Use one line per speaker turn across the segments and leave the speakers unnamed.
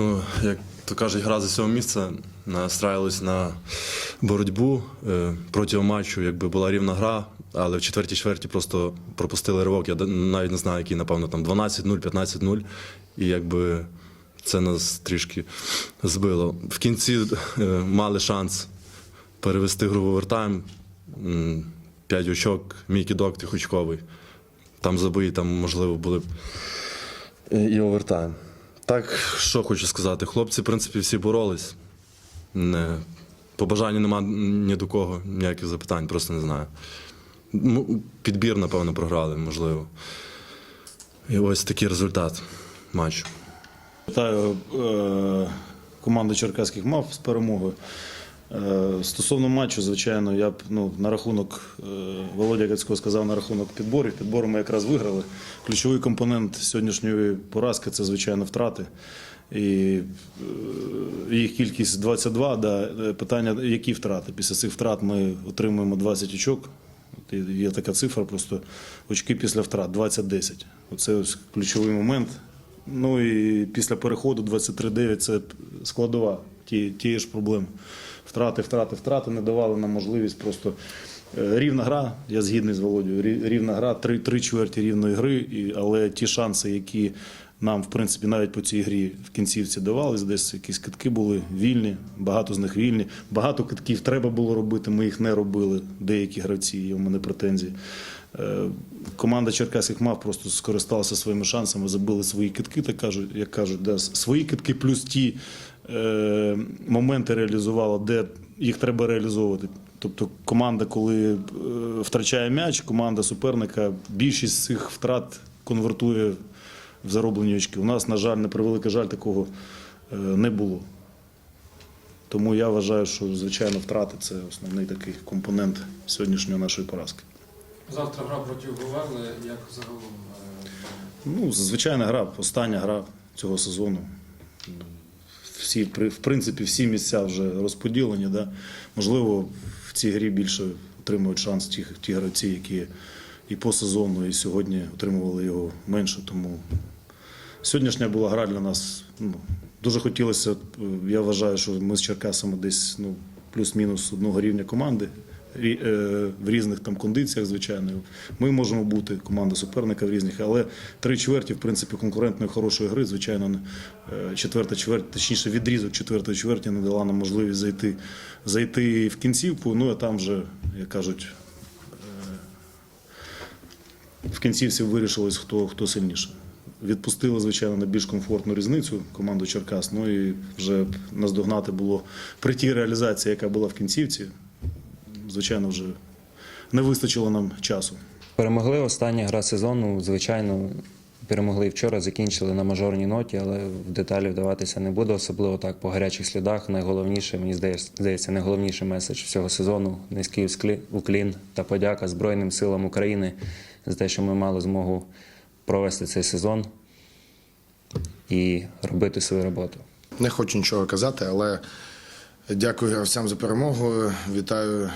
Ну, як то кажуть, гра за сьоме місце настраювалися на боротьбу Е, протягом матчу, якби була рівна гра, але в четвертій чверті просто пропустили ривок. Я навіть не знаю, який, напевно, там 12-0, 15-0. І якби це нас трішки збило. В кінці е, мали шанс перевести гру в овертайм. П'ять очок, мій кидок тихочковий. Там забої, там, можливо, були б і і овертайм. Так, що хочу сказати. Хлопці, в принципі, всі боролись. Не, побажання нема ні до кого, ніяких запитань, просто не знаю. Підбір, напевно, програли, можливо. І ось такий результат матчу.
Вітаю е, команду черкаських мав з перемогою. Е, стосовно матчу, звичайно, я б ну, на рахунок е, Володя Гацько сказав на рахунок підборів. Підбори ми якраз виграли. Ключовий компонент сьогоднішньої поразки це, звичайно, втрати. І е, їх кількість 22. Да. Питання, які втрати? Після цих втрат ми отримуємо 20 очок. Є така цифра, просто очки після втрат 20-10. Оце ось ключовий момент. Ну і після переходу 23-9 це складова ті, тієї ж проблеми. Втрати, втрати, втрати не давали нам можливість просто рівна гра. Я згідний з Володією. Рівна гра, три, три чверті рівної гри, але ті шанси, які нам, в принципі, навіть по цій грі в кінцівці давались, десь якісь китки були вільні, багато з них вільні. Багато китків треба було робити, ми їх не робили. Деякі гравці, є у мене претензії. Е, Команда черкаських мав просто скористалася своїми шансами, забили свої китки, так кажуть, як кажуть, да, свої китки, плюс ті е, моменти реалізувала, де їх треба реалізовувати. Тобто команда, коли е, втрачає м'яч, команда суперника більшість цих втрат конвертує в зароблені очки. У нас, на жаль, на превеликий жаль, такого е, не було. Тому я вважаю, що звичайно втрати це основний такий компонент сьогоднішньої нашої поразки.
Завтра гра проти Говерли, як загалом. е,
Ну, звичайна гра, остання гра цього сезону. Всі, в принципі, всі місця вже розподілені. Да? Можливо, цій грі більше отримують шанс ті, ті гравці, які і по сезону, і сьогодні отримували його менше. Тому сьогоднішня була гра для нас. Ну, дуже хотілося, е, я вважаю, що ми з Черкасами десь ну, плюс-мінус одного рівня команди. Е, В різних там кондиціях, звичайно, ми можемо бути команда суперника в різних, але три чверті, в принципі, конкурентної хорошої гри, звичайно, е, четверта чверть, точніше, відрізок четвертої чверті не дала нам можливість зайти, зайти в кінцівку. Ну а там вже, як кажуть, е, в кінцівці вирішилось, хто, хто сильніше. Відпустили, звичайно, на більш комфортну різницю команду Черкас. Ну і вже наздогнати було при тій реалізації, яка була в кінцівці. Звичайно, вже не вистачило нам часу.
Перемогли остання гра сезону. Звичайно, перемогли вчора, закінчили на мажорній ноті, але в деталі вдаватися не буду, особливо так по гарячих слідах. Найголовніше, мені здається, здається, найголовніший меседж всього сезону низький уклін та подяка Збройним силам України за те, що ми мали змогу провести цей сезон і робити свою роботу.
Не хочу нічого казати, але дякую гравцям за перемогу. Вітаю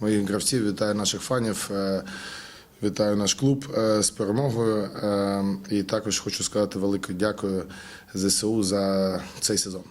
моїх гравців, вітаю наших фанів, е, вітаю наш клуб е, з перемогою. Е, І також хочу сказати велике дякую ЗСУ за цей сезон.